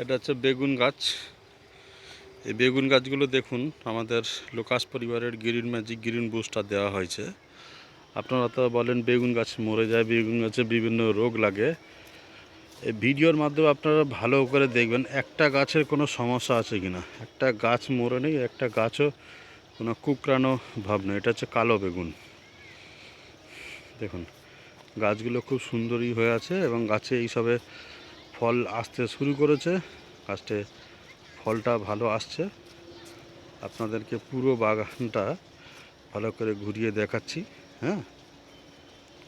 এটা হচ্ছে বেগুন গাছ। এই বেগুন গাছগুলো দেখুন, আমাদের লোকাস পরিবারের গ্রিন ম্যাজিক, গ্রিন বুস্টার দেওয়া হয়েছে। আপনারা তো বলেন বেগুন গাছ মরে যায়, বেগুন গাছে বিভিন্ন রোগ লাগে। এই ভিডিওর মাধ্যমে আপনারা ভালো করে দেখবেন, একটা গাছের কোনো সমস্যা আছে কিনা। একটা গাছ মরে নেই, একটা গাছও কোনো কুকরানো ভাব নেই। এটা হচ্ছে কালো বেগুন। দেখুন, গাছগুলো খুব সুন্দরই হয়ে আছে এবং গাছে এইসবে ফল আসতে শুরু করেছে। গাছটে ফলটা ভালো আসছে। আপনাদেরকে পুরো বাগানটা ভালো করে ঘুরিয়ে দেখাচ্ছি হ্যাঁ?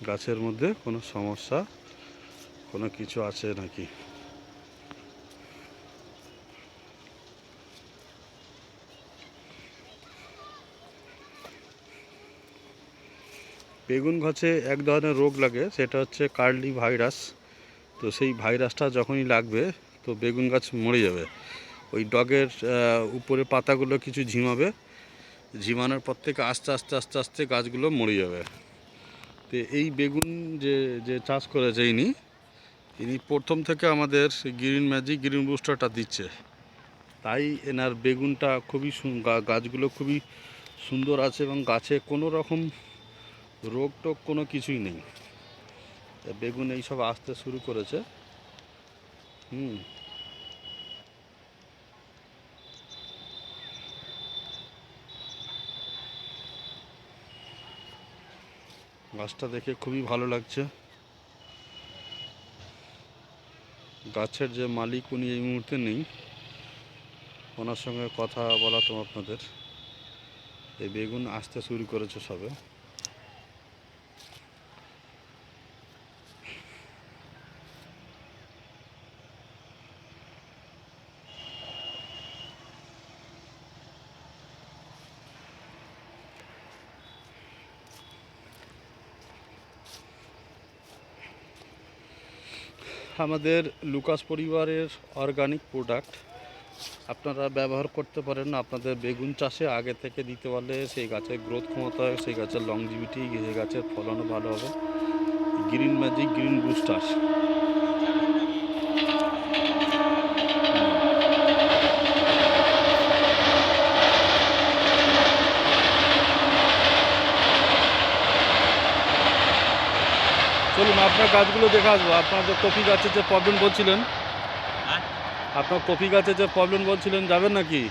গাছের মধ্যে কোনো সমস্যা, কোনো কিছু আছে নাকি? বেগুন গাছে এক ধরনের রোগ লাগে, সেটা হচ্ছে কার্লি ভাইরাস তো সেই ভাইরাসটা যখনই লাগবে, তো বেগুন গাছ মরে যাবে। ওই ডগের উপরে পাতাগুলো কিছু ঝিমাবে। ঝিমানোর পর থেকে আস্তে আস্তে আস্তে আস্তে গাছগুলো মরে যাবে। তো এই বেগুন যে যে চাষ করেছে ইনি ইনি প্রথম থেকে আমাদের গ্রিন ম্যাজিক, গ্রিন বুস্টারটা দিচ্ছে। তাই এনার বেগুনটা খুবই গাছগুলো খুবই সুন্দর আছে এবং গাছে কোনো রকম রোগ টোগ কোনো কিছুই নেই। বেগুন এইসব আসতে শুরু করেছে। হুম। গাছটা দেখে খুবই ভালো লাগছে। গাছের যে মালিক উনি এই মুহূর্তে নেই। ওনার সঙ্গে কথা বলাতাম আপনাদের। এই বেগুন আসতে শুরু করেছে সবে। আমাদের লুকাস পরিবারের অর্গানিক প্রোডাক্ট আপনারা ব্যবহার করতে পারেন আপনাদের বেগুন চাষে আগে থেকে দিতে পারলে সেই গাছের গ্রোথ ক্ষমতা, সেই গাছের লংজিভিটি সেই গাছের ফলনও ভালো হবে। গ্রিন ম্যাজিক গ্রিন বুস্টার চলুন আপনার গাছগুলো দেখে আসব। আপনার যে কফি গাছের যে প্রবলেম বলছিলেন হ্যাঁ? আপনার কফি গাছের যে প্রবলেম বলছিলেন যাবেন নাকি?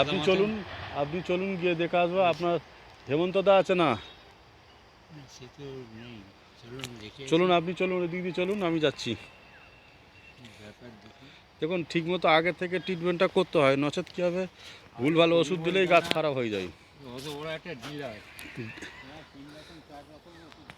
আপনি চলুন আপনি চলুন গিয়ে দেখে আসব আপনার হেমন্ত দা আছে না? চলুন আপনি চলুন এদিক দিয়ে চলুন আমি যাচ্ছি। দেখুন ঠিকমতো আগে থেকে ট্রিটমেন্টটা করতে হয় নচেত কী হবে? ভুল ভালো ওষুধ দিলেই গাছ খারাপ হয়ে যায়। একটা